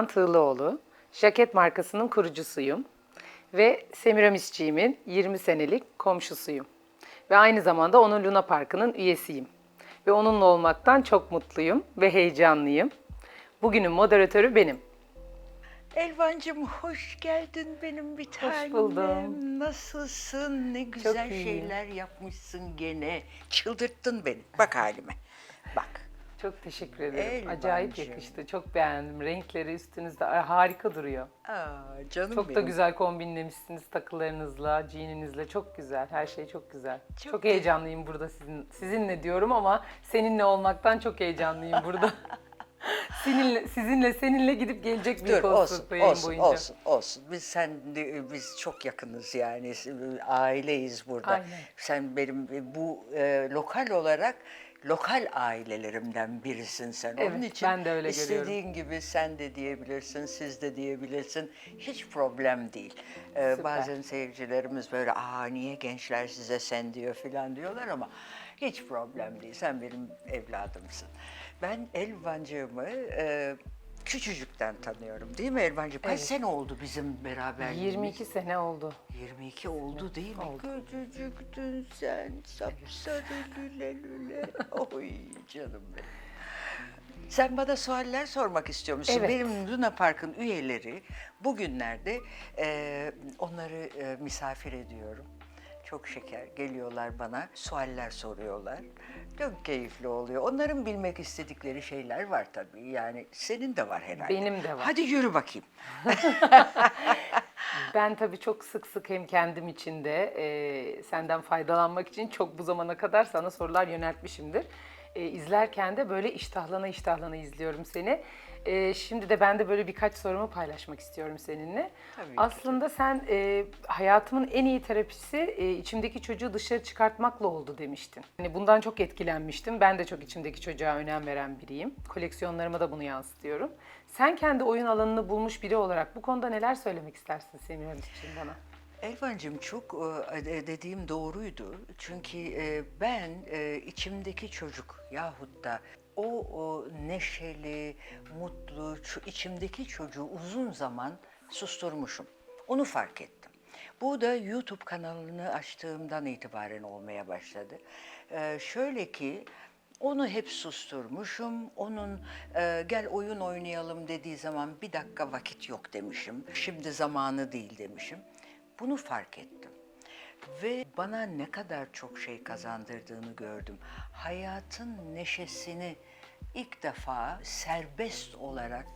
Elvan Tığlıoğlu. Jaket markasının kurucusuyum. Ve Semiramisçiğimin 20 senelik komşusuyum. Ve aynı zamanda onun Luna Parkı'nın üyesiyim. Ve onunla olmaktan çok mutluyum ve heyecanlıyım. Bugünün moderatörü benim. Elvancığım hoş geldin benim bir tanem. buldum. Nasılsın? Ne güzel şeyler yapmışsın gene. Çıldırttın beni. Bak halime. Bak. Çok teşekkür ederim. Elvancığım. Acayip yakıştı. Çok beğendim. Renkleri üstünüzde harika duruyor. Aa, canım Çok da benim. güzel kombinlemişsiniz takılarınızla, jeaninizle. Çok güzel. Her şey çok güzel. Çok, Çok heyecanlıyım burada sizin sizinle diyorum ama seninle olmaktan çok heyecanlıyım burada. seninle, sizinle, seninle gidip gelecek bir Dur olsun, olsun, boyunca. olsun, olsun. Biz sen, biz çok yakınız yani, aileyiz burada. Aynen. Sen benim e, bu e, lokal olarak lokal ailelerimden birisin sen. Onun Evet, için ben de öyle görüyorum. istediğin gibi sen de diyebilirsin, siz de diyebilirsin. Hiç problem değil. Ee, Süper. bazen seyircilerimiz böyle, aa niye gençler size sen diyor filan diyorlar ama hiç problem değil. Sen benim evladımsın. Ben Elvancığımı e, küçücükten tanıyorum değil mi Elvancığım? Kaç Evet. sene oldu bizim beraberliğimiz? 22 sene oldu. 22 oldu değil mi? oldu. Küçücüktün sen, sapsarı lüle lüle. Oy canım benim. Sen bana sualler sormak istiyor musun? Evet. Benim Luna Park'ın üyeleri bugünlerde e, onları e, misafir ediyorum. Çok şeker geliyorlar bana, sualler soruyorlar. Çok keyifli oluyor. Onların bilmek istedikleri şeyler var tabii. Yani senin de var herhalde. Benim de var. Hadi yürü bakayım. Ben tabii çok sık sık hem kendim için de e, senden faydalanmak için çok bu zamana kadar sana sorular yöneltmişimdir. E, izlerken de böyle iştahlana iştahlana izliyorum seni. E, şimdi de ben de böyle birkaç sorumu paylaşmak istiyorum seninle. Tabii ki. Aslında sen e, hayatımın en iyi terapisi e, içimdeki çocuğu dışarı çıkartmakla oldu demiştin. Hani bundan çok etkilenmiştim. Ben de çok içimdeki çocuğa önem veren biriyim. Koleksiyonlarıma da bunu yansıtıyorum. Sen kendi oyun alanını bulmuş biri olarak bu konuda neler söylemek istersin Semih için bana? Elvancığım çok e, de- dediğim doğruydu. Çünkü e, ben e, içimdeki çocuk yahut da o, o neşeli, mutlu, içimdeki çocuğu uzun zaman susturmuşum. Onu fark ettim. Bu da YouTube kanalını açtığımdan itibaren olmaya başladı. E, şöyle ki onu hep susturmuşum. Onun e, gel oyun oynayalım dediği zaman bir dakika vakit yok demişim. Şimdi zamanı değil demişim. Bunu fark ettim. Ve bana ne kadar çok şey kazandırdığını gördüm. Hayatın neşesini ilk defa serbest olarak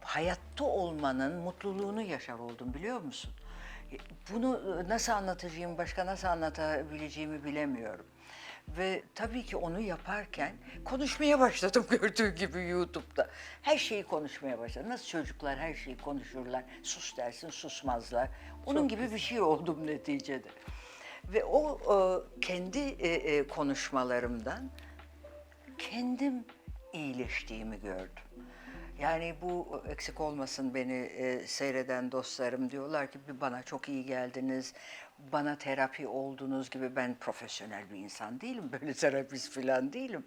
hayatta olmanın mutluluğunu yaşar oldum biliyor musun? Bunu nasıl anlatacağım, başka nasıl anlatabileceğimi bilemiyorum. Ve tabii ki onu yaparken konuşmaya başladım gördüğü gibi YouTube'da. Her şeyi konuşmaya başladım. Nasıl çocuklar her şeyi konuşurlar, sus dersin susmazlar. Onun gibi bir şey oldum neticede. Ve o e, kendi e, e, konuşmalarımdan kendim iyileştiğimi gördüm. Yani bu eksik olmasın beni e, seyreden dostlarım diyorlar ki "Bir bana çok iyi geldiniz, bana terapi oldunuz gibi ben profesyonel bir insan değilim, böyle terapist falan değilim.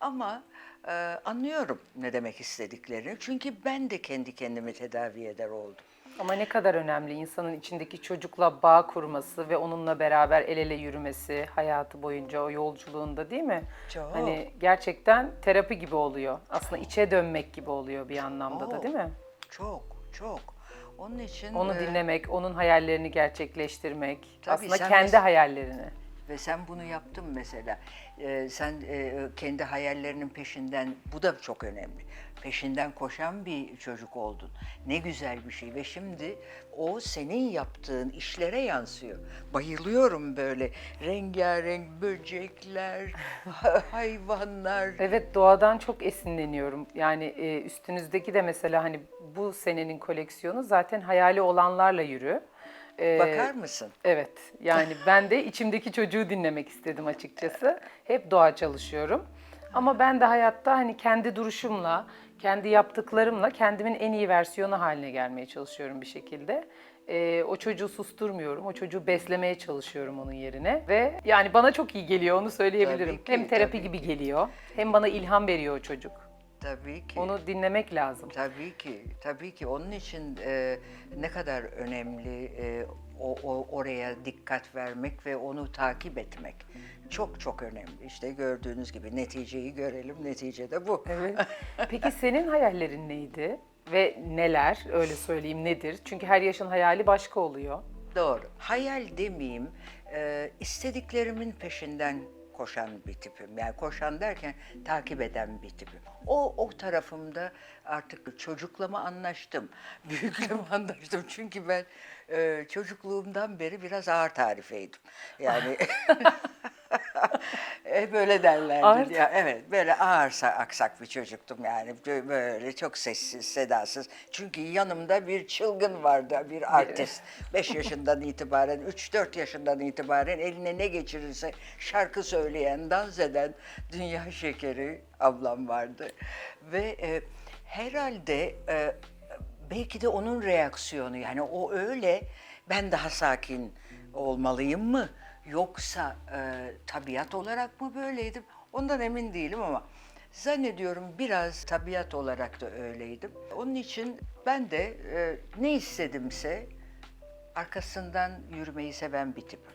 Ama e, anlıyorum ne demek istediklerini çünkü ben de kendi kendimi tedavi eder oldum. Ama ne kadar önemli insanın içindeki çocukla bağ kurması ve onunla beraber el ele yürümesi hayatı boyunca o yolculuğunda değil mi? Çok. Hani gerçekten terapi gibi oluyor. Aslında içe dönmek gibi oluyor bir anlamda da Oo, değil mi? Çok, çok. Onun için Onu e, dinlemek, onun hayallerini gerçekleştirmek. Tabii aslında sen kendi mes- hayallerini. Ve sen bunu yaptın mesela. Ee, sen e, kendi hayallerinin peşinden, bu da çok önemli. Peşinden koşan bir çocuk oldun. Ne güzel bir şey. Ve şimdi o senin yaptığın işlere yansıyor. Bayılıyorum böyle rengarenk böcekler, hayvanlar. Evet doğadan çok esinleniyorum. Yani e, üstünüzdeki de mesela hani bu senenin koleksiyonu zaten hayali olanlarla yürü. E, Bakar mısın? Evet. Yani ben de içimdeki çocuğu dinlemek istedim açıkçası. Hep doğa çalışıyorum. Ama ben de hayatta hani kendi duruşumla, kendi yaptıklarımla kendimin en iyi versiyonu haline gelmeye çalışıyorum bir şekilde. Ee, o çocuğu susturmuyorum, o çocuğu beslemeye çalışıyorum onun yerine. Ve yani bana çok iyi geliyor onu söyleyebilirim. Tabii ki, hem terapi tabii gibi ki. geliyor, hem bana ilham veriyor o çocuk. Tabii ki. Onu dinlemek lazım. Tabii ki, tabii ki. Onun için e, ne kadar önemli e, o, o oraya dikkat vermek ve onu takip etmek. Çok çok önemli. İşte gördüğünüz gibi neticeyi görelim. Netice de bu. Evet. Peki senin hayallerin neydi? Ve neler? Öyle söyleyeyim nedir? Çünkü her yaşın hayali başka oluyor. Doğru. Hayal demeyeyim, e, istediklerimin peşinden koşan bir tipim. Yani koşan derken takip eden bir tipim. O, o tarafımda artık çocuklama anlaştım, büyükleme anlaştım. Çünkü ben e, çocukluğumdan beri biraz ağır tarifeydim. Yani hep böyle derlerdi. Ağır- Ya, evet, böyle ağırsa aksak bir çocuktum yani. Böyle çok sessiz, sedasız. Çünkü yanımda bir çılgın vardı, bir artist. 5 yaşından itibaren, 3-4 yaşından itibaren eline ne geçirirse şarkı söyleyen, dans eden dünya şekeri ablam vardı. Ve e, herhalde e, belki de onun reaksiyonu yani o öyle ben daha sakin olmalıyım mı yoksa e, tabiat olarak mı böyleydim ondan emin değilim ama zannediyorum biraz tabiat olarak da öyleydim. Onun için ben de e, ne istedimse arkasından yürümeyi seven bir tipim.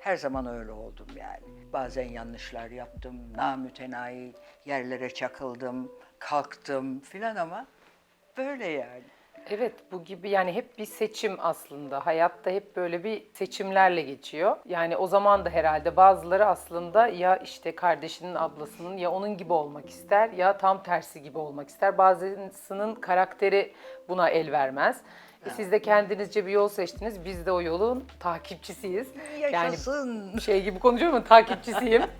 Her zaman öyle oldum yani. Bazen yanlışlar yaptım, namütenayi yerlere çakıldım, kalktım filan ama böyle yani. Evet bu gibi yani hep bir seçim aslında. Hayatta hep böyle bir seçimlerle geçiyor. Yani o zaman da herhalde bazıları aslında ya işte kardeşinin ablasının ya onun gibi olmak ister ya tam tersi gibi olmak ister. Bazısının karakteri buna el vermez. E siz de kendinizce bir yol seçtiniz. Biz de o yolun takipçisiyiz. Yaşasın. Yani şey gibi konuşuyorum ama takipçisiyim.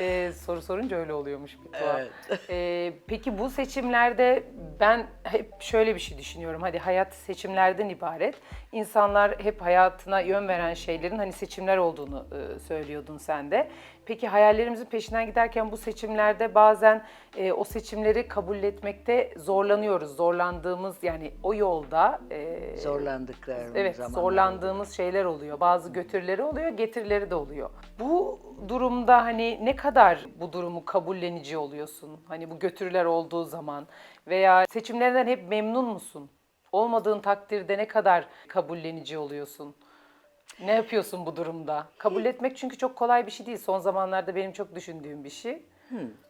Ee, soru sorunca öyle oluyormuş bir tuhaf. Evet. Ee, peki bu seçimlerde ben hep şöyle bir şey düşünüyorum. Hadi hayat seçimlerden ibaret. İnsanlar hep hayatına yön veren şeylerin hani seçimler olduğunu e, söylüyordun sen de. Peki hayallerimizin peşinden giderken bu seçimlerde bazen e, o seçimleri kabul etmekte zorlanıyoruz. Zorlandığımız yani o yolda e, Zorlandıklarım Evet, zaman zorlandığımız şeyler oluyor. Bazı götürleri oluyor, getirileri de oluyor. Bu durumda hani ne kadar bu durumu kabullenici oluyorsun? Hani bu götürüler olduğu zaman veya seçimlerden hep memnun musun? Olmadığın takdirde ne kadar kabullenici oluyorsun? Ne yapıyorsun bu durumda? Kabul etmek çünkü çok kolay bir şey değil. Son zamanlarda benim çok düşündüğüm bir şey.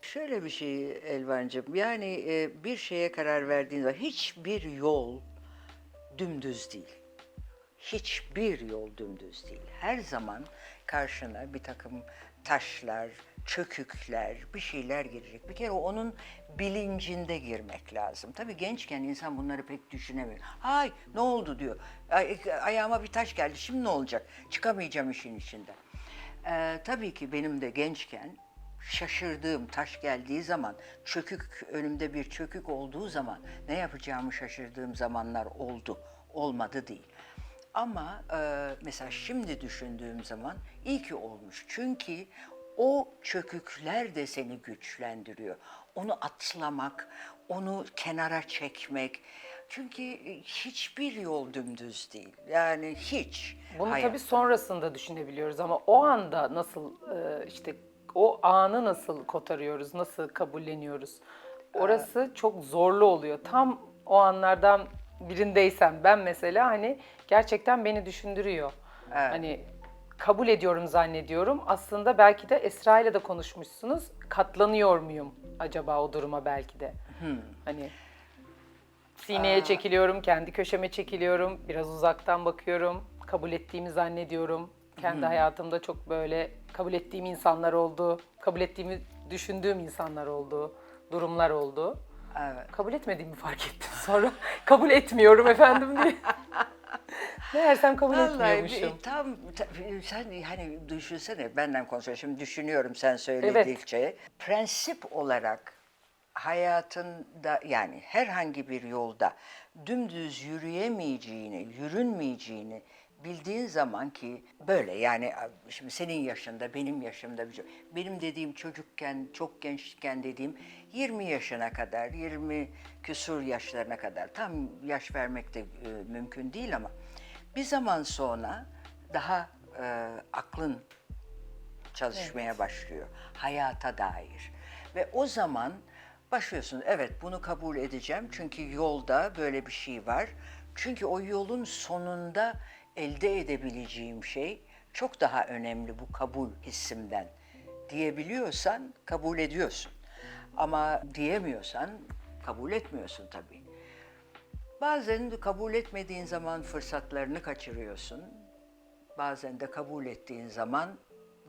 Şöyle bir şey Elvancığım, yani e, bir şeye karar verdiğin zaman hiçbir yol dümdüz değil. Hiçbir yol dümdüz değil. Her zaman karşına bir takım taşlar, çökükler, bir şeyler girecek. Bir kere onun bilincinde girmek lazım. Tabii gençken insan bunları pek düşünemiyor. Ay ne oldu diyor. Ay, ayağıma bir taş geldi, şimdi ne olacak? Çıkamayacağım işin içinden. Ee, tabii ki benim de gençken şaşırdığım taş geldiği zaman, çökük önümde bir çökük olduğu zaman ne yapacağımı şaşırdığım zamanlar oldu. Olmadı değil. Ama e, mesela şimdi düşündüğüm zaman iyi ki olmuş. Çünkü o çökükler de seni güçlendiriyor. Onu atlamak, onu kenara çekmek. Çünkü hiçbir yol dümdüz değil. Yani hiç. Bunu Hayat. tabii sonrasında düşünebiliyoruz ama o anda nasıl e, işte o anı nasıl kotarıyoruz, nasıl kabulleniyoruz? Orası çok zorlu oluyor. Tam o anlardan birindeysem ben mesela hani gerçekten beni düşündürüyor. Hani kabul ediyorum zannediyorum. Aslında belki de Esra ile de konuşmuşsunuz. Katlanıyor muyum acaba o duruma belki de? Hani Sineye çekiliyorum, kendi köşeme çekiliyorum, biraz uzaktan bakıyorum, kabul ettiğimi zannediyorum. Kendi hayatımda çok böyle kabul ettiğim insanlar oldu, kabul ettiğimi düşündüğüm insanlar oldu, durumlar oldu. Evet. Kabul etmediğimi fark ettim sonra. kabul etmiyorum efendim diye. Meğersem kabul Vallahi etmiyormuşum. bir- tam ta- sen hani düşünsene benden konuşuyor. Şimdi düşünüyorum sen Evet. söyledikçe. Prensip olarak hayatında yani herhangi bir yolda dümdüz yürüyemeyeceğini, yürünmeyeceğini bildiğin zaman ki böyle yani şimdi senin yaşında, benim yaşımda bir çocuk- benim dediğim çocukken, çok gençken dediğim 20 yaşına kadar, 20 küsur yaşlarına kadar tam yaş vermek de e, mümkün değil ama bir zaman sonra daha e, aklın çalışmaya başlıyor hayata dair. Ve o zaman Başlıyorsun, evet bunu kabul edeceğim çünkü yolda böyle bir şey var. Çünkü o yolun sonunda elde edebileceğim şey çok daha önemli bu kabul hissimden diyebiliyorsan kabul ediyorsun. Ama diyemiyorsan kabul etmiyorsun tabii. Bazen kabul etmediğin zaman fırsatlarını kaçırıyorsun. Bazen de kabul ettiğin zaman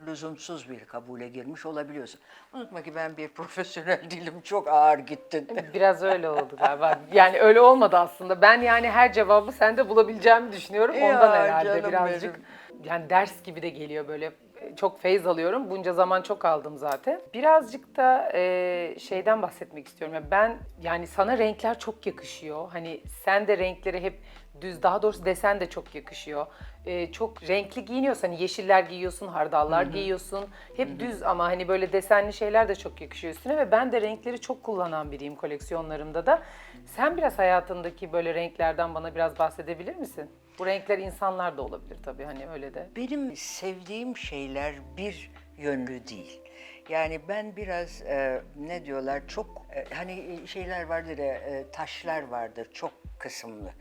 lüzumsuz bir kabule girmiş olabiliyorsun. Unutma ki ben bir profesyonel değilim. Çok ağır gittin. Biraz öyle oldu galiba. Yani öyle olmadı aslında. Ben yani her cevabı sende bulabileceğimi düşünüyorum. Ya Ondan herhalde birazcık. benim. Yani ders gibi de geliyor böyle. Çok feyz alıyorum. Bunca zaman çok aldım zaten. Birazcık da e, şeyden bahsetmek istiyorum. Yani ben yani sana renkler çok yakışıyor. Hani sen de renkleri hep düz daha doğrusu desen de çok yakışıyor. E, çok renkli giyiniyorsun. Hani yeşiller giyiyorsun, hardallar giyiyorsun. Hep düz ama hani böyle desenli şeyler de çok yakışıyor üstüne ve ben de renkleri çok kullanan biriyim koleksiyonlarımda da. Sen biraz hayatındaki böyle renklerden bana biraz bahsedebilir misin? Bu renkler insanlar da olabilir tabii hani öyle de. Benim sevdiğim şeyler bir yönlü değil. Yani ben biraz e, ne diyorlar çok e, hani şeyler vardır ya e, taşlar vardır çok kısımlı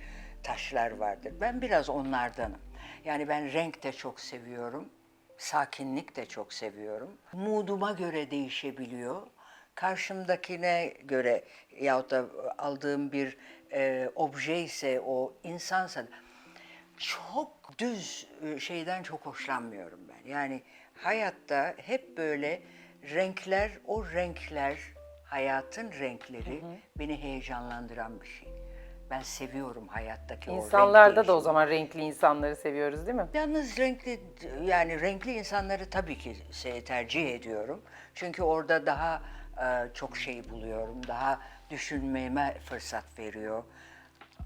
taşlar vardır. Ben biraz onlardanım. Yani ben renk de çok seviyorum. Sakinlik de çok seviyorum. Mooduma göre değişebiliyor. Karşımdakine göre yahut da aldığım bir e, obje ise o insansa çok düz e, şeyden çok hoşlanmıyorum ben. Yani hayatta hep böyle renkler, o renkler, hayatın renkleri beni heyecanlandıran bir şey. Ben seviyorum hayattaki o renk İnsanlarda da o zaman renkli insanları seviyoruz değil mi? Yalnız renkli yani renkli insanları tabii ki se- tercih ediyorum. Çünkü orada daha e, çok şey buluyorum. Daha düşünmeme fırsat veriyor.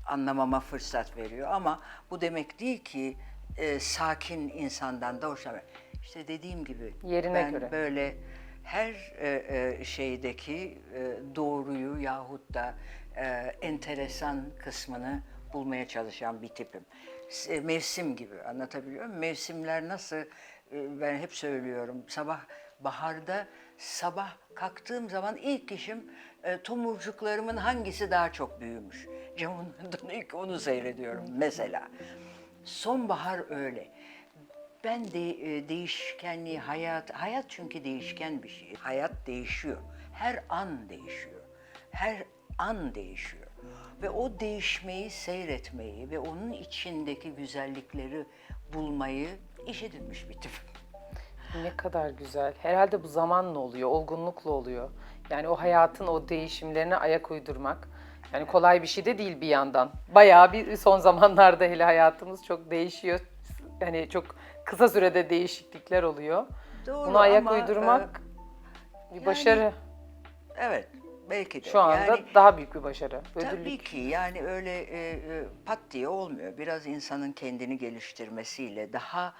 Anlamama fırsat veriyor. Ama bu demek değil ki e, sakin insandan da hoşlanmıyorum. İşte dediğim gibi Yerine ben göre. böyle her e, e, şeydeki e, doğruyu yahut da e, enteresan kısmını bulmaya çalışan bir tipim. E, Mevsim gibi anlatabiliyor muyum? Mevsimler nasıl e, ben hep söylüyorum sabah baharda sabah kalktığım zaman ilk işim e, tomurcuklarımın hangisi daha çok büyümüş. Camın önünden ilk onu seyrediyorum mesela. Sonbahar öyle. Ben de e, değişkenliği, hayat, hayat çünkü değişken bir şey. Hayat değişiyor. Her an değişiyor. Her an değişiyor. Ve o değişmeyi seyretmeyi ve onun içindeki güzellikleri bulmayı iş edinmiş bir tipim. Ne kadar güzel. Herhalde bu zamanla oluyor, olgunlukla oluyor. Yani o hayatın o değişimlerine ayak uydurmak. Yani kolay bir şey de değil bir yandan. Bayağı bir son zamanlarda hele hayatımız çok değişiyor. Yani çok kısa sürede değişiklikler oluyor. Doğru Buna ayak ama, e, uydurmak bir başarı. Evet, belki de. Şu anda Yani- daha büyük bir başarı. Tabii Ödüllük. ki yani öyle e, e, pat diye olmuyor. Biraz insanın kendini geliştirmesiyle, daha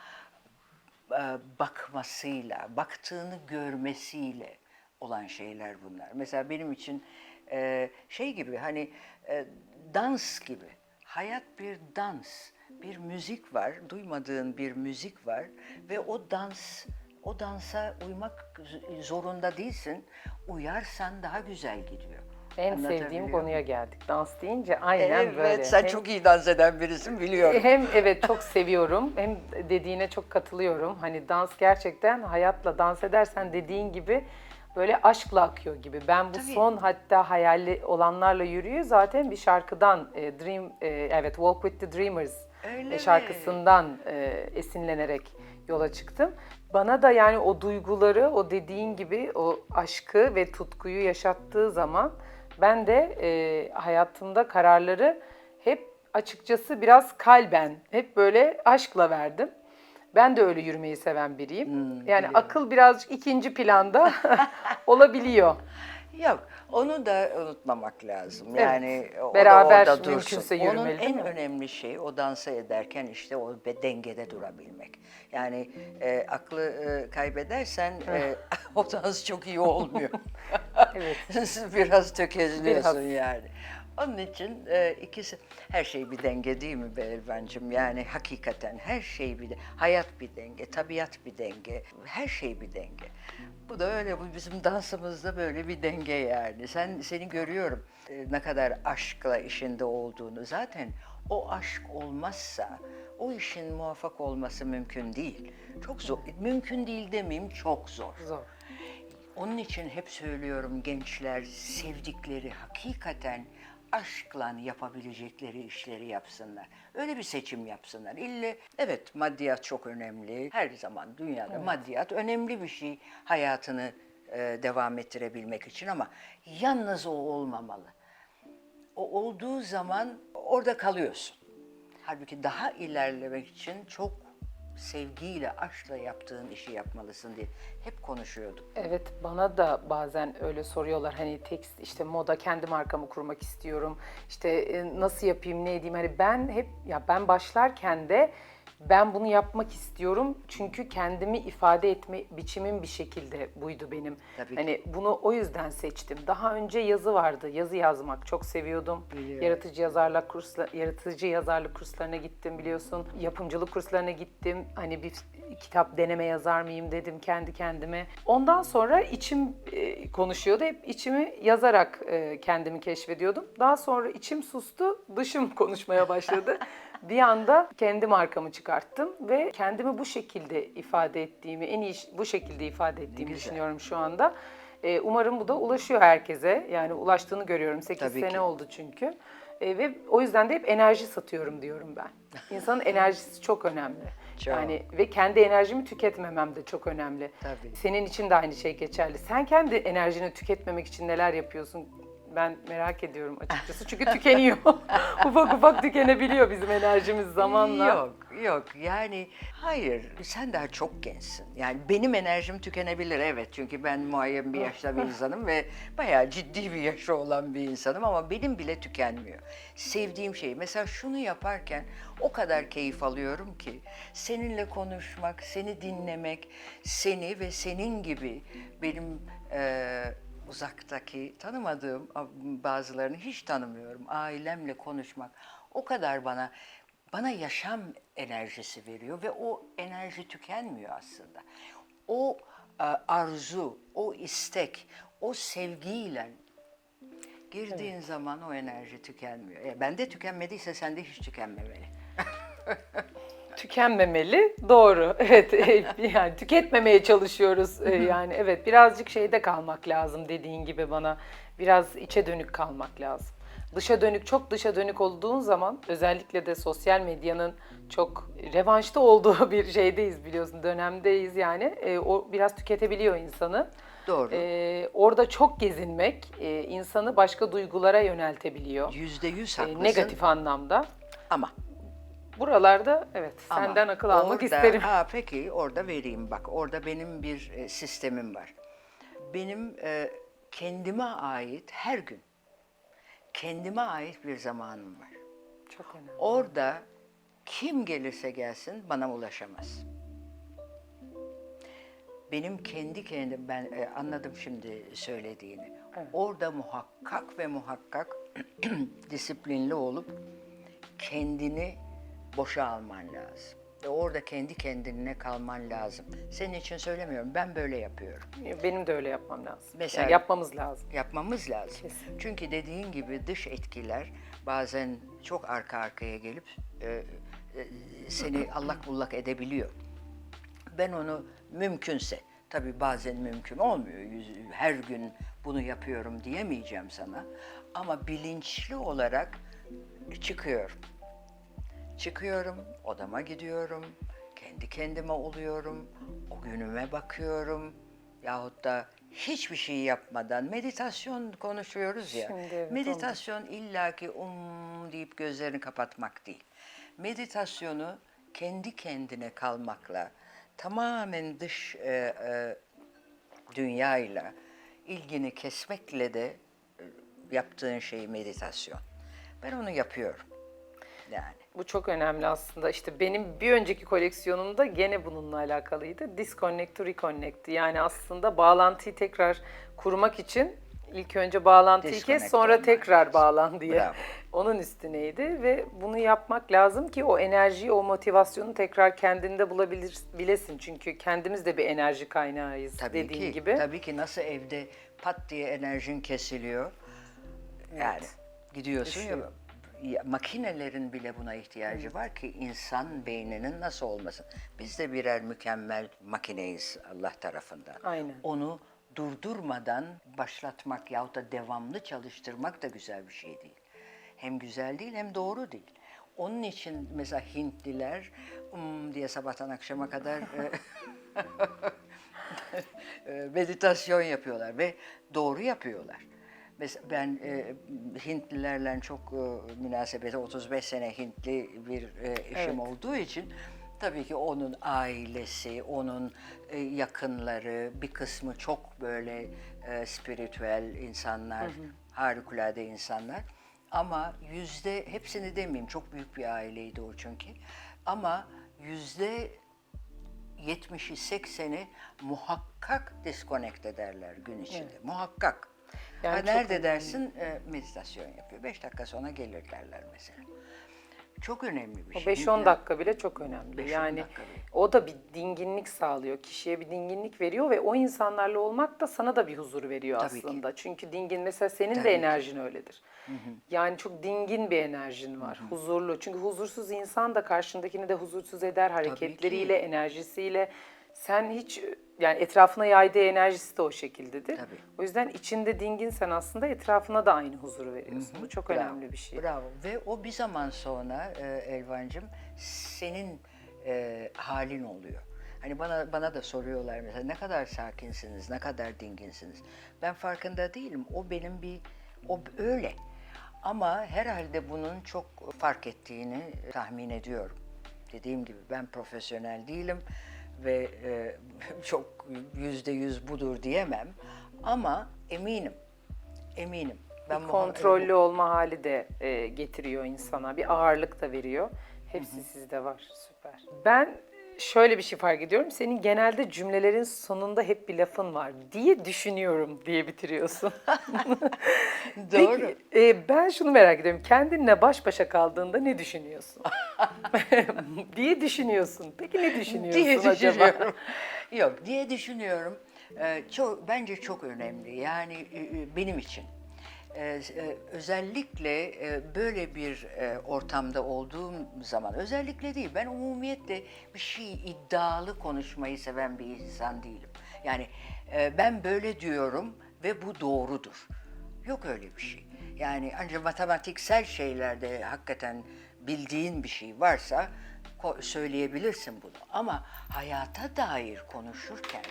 e, bakmasıyla, baktığını görmesiyle olan şeyler bunlar. Mesela benim için e, şey gibi hani e, dans gibi. Hayat bir dans, bir müzik var, duymadığın bir müzik var ve o dans, o dansa uymak zorunda değilsin. Uyarsan daha güzel gidiyor. En sevdiğim konuya geldik. Dans deyince aynen Evet, böyle. sen Hem- çok iyi dans eden birisin biliyorum. Hem evet çok seviyorum hem dediğine çok katılıyorum. Hani dans gerçekten hayatla dans edersen dediğin gibi böyle aşkla akıyor gibi. Ben bu Tabii. son hatta hayalli olanlarla yürüyü zaten bir şarkıdan e, Dream e, evet Walk with the Dreamers Öyle e, mi? şarkısından e, esinlenerek yola çıktım. Bana da yani o duyguları, o dediğin gibi o aşkı ve tutkuyu yaşattığı zaman ben de e, hayatımda kararları hep açıkçası biraz kalben, hep böyle aşkla verdim. Ben de öyle yürümeyi seven biriyim. Hmm, yani akıl birazcık ikinci planda olabiliyor. Yok, onu da unutmamak lazım. Yani o beraber da orada mümkünse dursun. yürümeli, Onun değil en mi? önemli şey o dansa ederken işte o be- dengede durabilmek. Yani e, aklı e, kaybedersen e, o dans çok iyi olmuyor. Evet. Biraz tökezliyorsun yani. Onun için e, ikisi, her şey bir denge değil mi be Elvan'cığım? Yani hakikaten her şey bir hayat bir denge, tabiat bir denge, her şey bir denge. Bu da öyle, bu bizim dansımızda böyle bir denge yani. Sen Seni görüyorum e, ne kadar aşkla işinde olduğunu. Zaten o aşk olmazsa o işin muvaffak olması mümkün değil. Çok zor, mümkün değil demeyeyim, çok zor. Zor. Onun için hep söylüyorum gençler sevdikleri hakikaten aşkla yapabilecekleri işleri yapsınlar. Öyle bir seçim yapsınlar. İlle evet maddiyat çok önemli. Her zaman dünyada maddiyat önemli bir şey hayatını e, devam ettirebilmek için ama yalnız o olmamalı. O olduğu zaman orada kalıyorsun. Halbuki daha ilerlemek için çok sevgiyle, aşkla yaptığın işi yapmalısın diye hep konuşuyorduk. Evet bana da bazen öyle soruyorlar. Hani tekst işte moda kendi markamı kurmak istiyorum. İşte e, nasıl yapayım ne edeyim? Hani ben hep ya ben başlarken de ben bunu yapmak istiyorum çünkü kendimi ifade etme biçimim bir şekilde buydu benim. Tabii ki. hani bunu o yüzden seçtim. Daha önce yazı vardı. Yazı yazmak çok seviyordum. Biliyorum. Yaratıcı yazarlık kursla yaratıcı yazarlık kurslarına gittim biliyorsun. Yapımcılık kurslarına gittim. Hani bir kitap deneme yazar mıyım dedim kendi kendime. Ondan sonra içim e, konuşuyordu. Hep içimi yazarak e, kendimi keşfediyordum. Daha sonra içim sustu, dışım konuşmaya başladı. Bir anda kendi markamı çıkarttım ve kendimi bu şekilde ifade ettiğimi, en iyi bu şekilde ifade ettiğimi Güzel. düşünüyorum şu anda. E, umarım bu da ulaşıyor herkese. Yani ulaştığını görüyorum. 8 Tabii sene ki. oldu çünkü. E, ve o yüzden de hep enerji satıyorum diyorum ben. İnsanın enerjisi çok önemli. Çok. Yani ve kendi enerjimi tüketmemem de çok önemli. Tabii. Senin için de aynı şey geçerli. Sen kendi enerjini tüketmemek için neler yapıyorsun? Ben merak ediyorum açıkçası. Çünkü tükeniyor. ufak ufak tükenebiliyor bizim enerjimiz zamanla. Yok, yok. Yani hayır, sen daha çok gençsin. Yani benim enerjim tükenebilir evet. Çünkü ben muayyen bir yaşta bir insanım ve bayağı ciddi bir yaşı olan bir insanım ama benim bile tükenmiyor. Sevdiğim şey, mesela şunu yaparken o kadar keyif alıyorum ki seninle konuşmak, seni dinlemek, seni ve senin gibi benim eee uzaktaki tanımadığım bazılarını hiç tanımıyorum. Ailemle konuşmak o kadar bana bana yaşam enerjisi veriyor ve o enerji tükenmiyor aslında. O arzu, o istek, o sevgiyle girdiğin zaman o enerji tükenmiyor. E, bende tükenmediyse sende hiç tükenmemeli. Tükenmemeli. Doğru. Evet. e, yani tüketmemeye çalışıyoruz. E, Yani evet birazcık şeyde kalmak lazım dediğin gibi bana. Biraz içe dönük kalmak lazım. Dışa dönük, çok dışa dönük olduğun zaman özellikle de sosyal medyanın çok revanşta olduğu bir şeydeyiz biliyorsun. Dönemdeyiz yani. E, o biraz tüketebiliyor insanı. Doğru. E, orada çok gezinmek e, insanı başka duygulara yöneltebiliyor. Yüzde yüz E, haklısın. negatif anlamda. Ama Buralarda evet Ama senden akıl almak orada- isterim. Ha, peki orada vereyim bak. Orada benim bir e, sistemim var. Benim e, kendime ait her gün kendime ait bir zamanım var. Çok önemli. Orada kim gelirse gelsin bana ulaşamaz. Benim kendi kendim ben e, anladım şimdi söylediğini. Orada muhakkak ve muhakkak disiplinli olup kendini boşa alman lazım. Ve orada kendi kendine kalman lazım. Senin için söylemiyorum. Ben böyle yapıyorum. Benim de öyle yapmam lazım. Mesela- Yani yapmamız lazım. Yapmamız lazım. Kesin. Çünkü dediğin gibi dış etkiler bazen çok arka arkaya gelip e, e, seni allak bullak edebiliyor. Ben onu mümkünse, tabii bazen mümkün olmuyor, her gün bunu yapıyorum diyemeyeceğim sana. Ama bilinçli olarak çıkıyorum. Çıkıyorum, odama gidiyorum, kendi kendime oluyorum, o günüme bakıyorum. Yahut da hiçbir şey yapmadan meditasyon konuşuyoruz ya. Şimdi evet, meditasyon illaki um deyip gözlerini kapatmak değil. Meditasyonu kendi kendine kalmakla, tamamen dış e, e, dünyayla ilgini kesmekle de e, yaptığın şey meditasyon. Ben onu yapıyorum. Yani. Bu çok önemli aslında. İşte benim bir önceki koleksiyonumda gene bununla alakalıydı. Disconnect to reconnect. Yani aslında bağlantıyı tekrar kurmak için İlk önce bağlantıyı kes sonra tekrar bağlan diye. Bravo. Onun üstüneydi ve bunu yapmak lazım ki o enerjiyi, o motivasyonu tekrar kendinde bulabilir bilesin. Çünkü kendimiz de bir enerji kaynağıyız Tabii dediğin ki, gibi. tabii ki nasıl evde pat diye enerjin kesiliyor. Yani gidiyorsun Düşüyor. ya, makinelerin bile buna ihtiyacı var ki insan beyninin nasıl olmasın. Biz de birer mükemmel makineyiz Allah tarafından. Aynen. Onu durdurmadan başlatmak yahut da devamlı çalıştırmak da güzel bir şey değil. Hem güzel değil hem doğru değil. Onun için mesela Hintliler um diye sabahtan akşama kadar e, e, meditasyon yapıyorlar ve doğru yapıyorlar. Mesela ben e, Hintlilerle çok e, münasebeti 35 sene Hintli bir e, eşim Evet. olduğu için tabii ki onun ailesi, onun e, yakınları, bir kısmı çok böyle e, spiritüel insanlar, harikulade insanlar. Ama yüzde, hepsini demeyeyim, çok büyük bir aileydi o çünkü. Ama yüzde 70'i 80'i muhakkak disconnect ederler gün içinde. Muhakkak. Yani ha, nerede önemli. dersin? E, meditasyon yapıyor. 5 dakika sonra gelir derler mesela. Çok önemli bir O şey. 5-10 Yani dakika bile çok önemli. 5-10 yani o da bir dinginlik sağlıyor. Kişiye bir dinginlik veriyor ve o insanlarla olmak da sana da bir huzur veriyor Tabii ki. aslında. Çünkü dingin mesela senin Tabii de ki. enerjin öyledir. Yani çok dingin bir enerjin var. Huzurlu. Çünkü huzursuz insan da karşındakini de huzursuz eder hareketleriyle, enerjisiyle. Sen hiç yani etrafına yaydığı enerjisi de o şekildedir. Tabii. O yüzden içinde dinginsen aslında etrafına da aynı huzuru veriyorsun. Bu çok Bravo, önemli bir şey. Bravo. Ve o bir zaman sonra e, Elvancığım senin e, halin oluyor. Hani bana bana da soruyorlar mesela ne kadar sakinsiniz, ne kadar dinginsiniz. Ben farkında değilim. O benim bir o öyle. Ama herhalde bunun çok fark ettiğini tahmin ediyorum. Dediğim gibi ben profesyonel değilim ve e, çok yüzde yüz budur diyemem. Ama eminim, eminim. Ben muha- kontrollü olma hali de e, getiriyor insana. Bir ağırlık da veriyor. Hepsi sizde var. Süper. Ben şöyle bir şey fark ediyorum. Senin genelde cümlelerin sonunda hep bir lafın var diye düşünüyorum diye bitiriyorsun. Doğru. Peki, e, ben şunu merak ediyorum. Kendinle baş başa kaldığında ne düşünüyorsun? diye düşünüyorsun. Peki ne düşünüyorsun diye acaba? düşünüyorum. Yok diye düşünüyorum. Ee, çok bence çok önemli. Yani e, e, benim için. Ee, e, özellikle e, böyle bir e, ortamda olduğum zaman, özellikle değil, ben umumiyetle bir şey iddialı konuşmayı seven bir insan değilim. Yani e, ben böyle diyorum ve bu doğrudur. Yok öyle bir şey. Yani ancak matematiksel şeylerde hakikaten bildiğin bir şey varsa söyleyebilirsin bunu. Ama hayata dair konuşurken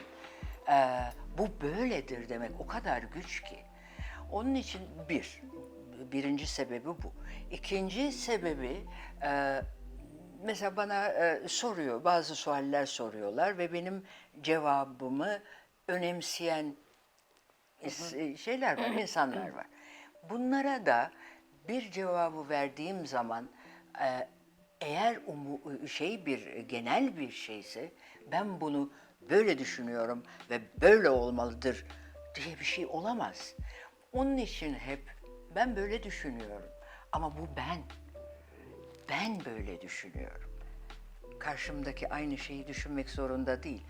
e, bu böyledir demek o kadar güç ki. Onun için bir, birinci sebebi bu. İkinci sebebi e, mesela bana e, soruyor, bazı sualler soruyorlar ve benim cevabımı önemseyen is- şeyler var, insanlar var. Bunlara da bir cevabı verdiğim zaman e, eğer umu, şey bir genel bir şeyse ben bunu böyle düşünüyorum ve böyle olmalıdır diye bir şey olamaz. Onun için hep ben böyle düşünüyorum ama bu ben. Ben böyle düşünüyorum karşımdaki aynı şeyi düşünmek zorunda değil.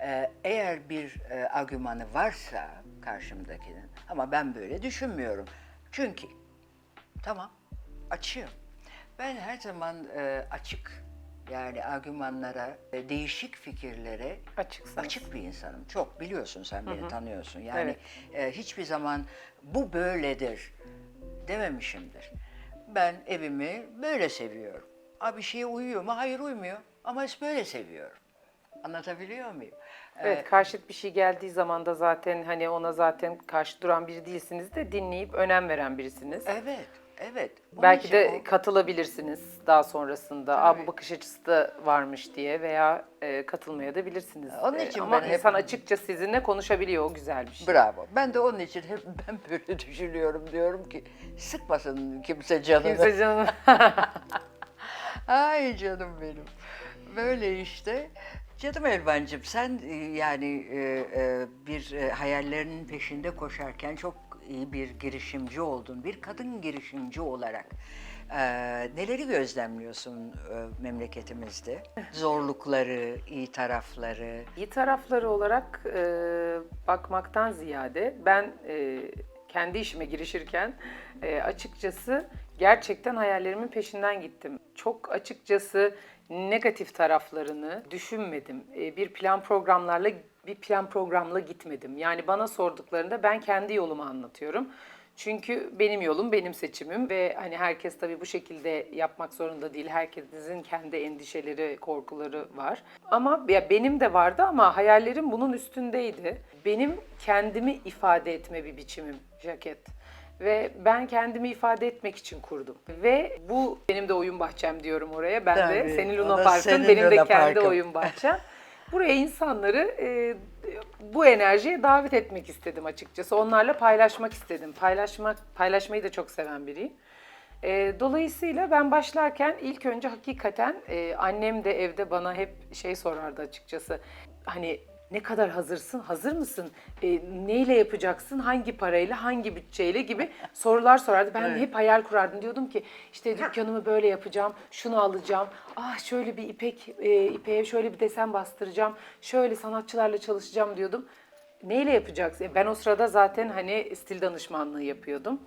Ee, eğer bir e, argümanı varsa karşımdakinin ama ben böyle düşünmüyorum. Çünkü tamam açığım. Ben her zaman e, açık yani argümanlara, e, değişik fikirlere Açıksınız. açık bir insanım. Çok biliyorsun sen beni tanıyorsun. Yani e, hiçbir zaman bu böyledir dememişimdir. Ben evimi böyle seviyorum. Abi bir şeye uyuyor mu? Hayır uymuyor. Ama böyle seviyorum. Anlatabiliyor muyum? Evet, karşıt bir şey geldiği zaman da zaten hani ona zaten karşı duran biri değilsiniz de dinleyip önem veren birisiniz. Evet, evet. Onun Belki için de o- katılabilirsiniz daha sonrasında. Aa, bu bakış açısı da varmış diye veya e, katılmaya da bilirsiniz. Onun E, için Ama ben hep- insan açıkça sizinle konuşabiliyor, o güzel bir şey. Bravo. Ben de onun için hep ben böyle düşünüyorum diyorum ki sıkmasın kimse canını. Kimse canım. Ay canım benim. Böyle işte. Canım Elvancığım sen e, yani e, e, bir e, hayallerinin peşinde koşarken çok iyi bir girişimci oldun, bir kadın girişimci olarak e, neleri gözlemliyorsun e, memleketimizde? Zorlukları, iyi tarafları. İyi tarafları olarak e, bakmaktan ziyade ben e, kendi işime girişirken e, açıkçası gerçekten hayallerimin peşinden gittim. Çok açıkçası negatif taraflarını düşünmedim. E, bir plan programlarla bir plan programla gitmedim. Yani bana sorduklarında ben kendi yolumu anlatıyorum. Çünkü benim yolum benim seçimim ve hani herkes tabii bu şekilde yapmak zorunda değil. Herkesin kendi endişeleri, korkuları var. Ama ya benim de vardı ama hayallerim bunun üstündeydi. Benim kendimi ifade etme bir biçimim jaket. Ve ben kendimi ifade etmek için kurdum. Ve bu benim de oyun bahçem diyorum oraya. Ben Tabii, de senin Luna Park'ın, benim de kendi Park'ım. oyun bahçem. Buraya insanları e, bu enerjiye davet etmek istedim açıkçası. Onlarla paylaşmak istedim. Paylaşmak, paylaşmayı da çok seven biriyim. E, dolayısıyla ben başlarken ilk önce hakikaten e, annem de evde bana hep şey sorardı açıkçası. Hani ne kadar hazırsın, hazır mısın, E, neyle yapacaksın, hangi parayla, hangi bütçeyle gibi sorular sorardı. Ben hep hayal kurardım. Diyordum ki işte dükkanımı böyle yapacağım, şunu alacağım, ah şöyle bir ipek, e, ipeğe şöyle bir desen bastıracağım, şöyle sanatçılarla çalışacağım diyordum. Neyle yapacaksın? E, Ben o sırada zaten hani stil danışmanlığı yapıyordum.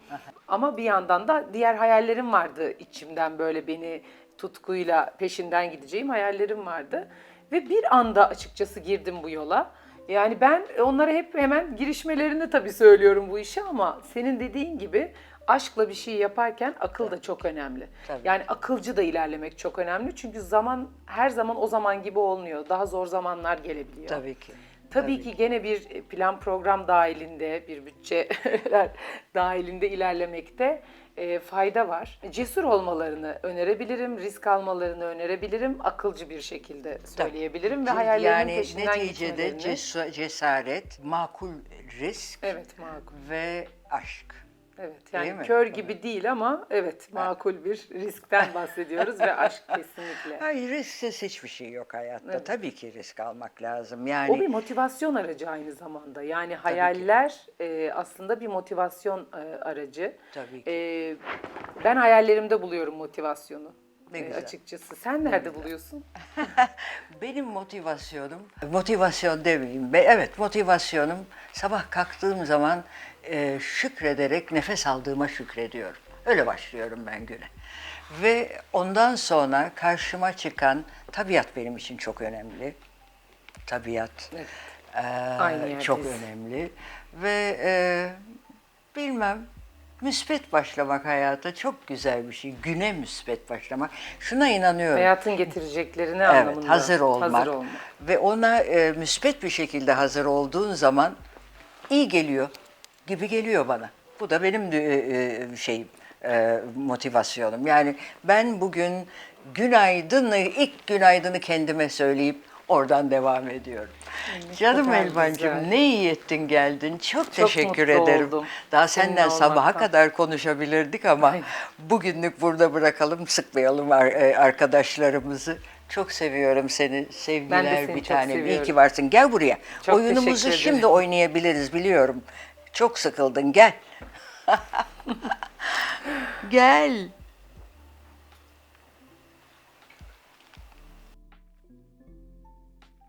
Ama bir yandan da diğer hayallerim vardı içimden böyle beni tutkuyla peşinden gideceğim hayallerim vardı. Ve bir anda açıkçası girdim bu yola. Yani ben onlara hep hemen girişmelerini tabii söylüyorum bu işe ama senin dediğin gibi aşkla bir şey yaparken akıl da çok önemli. Tabii. Yani akılcı da ilerlemek çok önemli. Çünkü zaman her zaman o zaman gibi olmuyor. Daha zor zamanlar gelebiliyor. Tabii ki. Tabii ki gene bir plan program dahilinde, bir bütçeler dahilinde ilerlemekte e, fayda var. Cesur olmalarını önerebilirim, risk almalarını önerebilirim, akılcı bir şekilde söyleyebilirim ve hayallerinin yani peşinden neticede gitmelerini. cesaret, makul risk Evet, makul. ve aşk. Evet, Değil yani mi? kör gibi değil ama evet makul bir riskten bahsediyoruz ve aşk kesinlikle. Hayır risksiz hiçbir şey yok hayatta. Evet. Tabii ki risk almak lazım. Yani O bir motivasyon aracı aynı zamanda. Yani hayaller e, aslında bir motivasyon e, aracı. Tabii ki. E, ben hayallerimde buluyorum motivasyonu. Ne e, güzel. açıkçası. Sen nerede buluyorsun? Benim motivasyonum, motivasyon demeyeyim. Evet motivasyonum sabah kalktığım zaman e, şükrederek nefes aldığıma şükrediyorum. Öyle başlıyorum ben güne. Ve ondan sonra karşıma çıkan tabiat benim için çok önemli. Tabiat Evet. e, Aynı çok yerdeyiz. önemli. Ve e, bilmem müspet başlamak hayata çok güzel bir şey. Güne müspet başlamak. Şuna inanıyorum. Hayatın getireceklerine Evet, anlamında. hazır olmak. Hazır olmak. Ve ona e, müspet bir şekilde hazır olduğun zaman iyi geliyor gibi geliyor bana. Bu da benim e, e, şeyim, e, motivasyonum. Yani ben bugün günaydını, ilk günaydını kendime söyleyip oradan devam ediyorum. Canım kadar Elvancığım ne iyi ettin geldin. Çok, Çok teşekkür ederim. oldum Daha seninle senden sabaha olmaktan. kadar konuşabilirdik ama Aynen. bugünlük burada bırakalım, sıkmayalım ar- arkadaşlarımızı. Çok seviyorum seni. Sevgiler Ben de seni bir tanem. İyi ki varsın. Gel buraya. Çok Oyunumuzu şimdi oynayabiliriz biliyorum. Çok sıkıldın. Gel. Gel.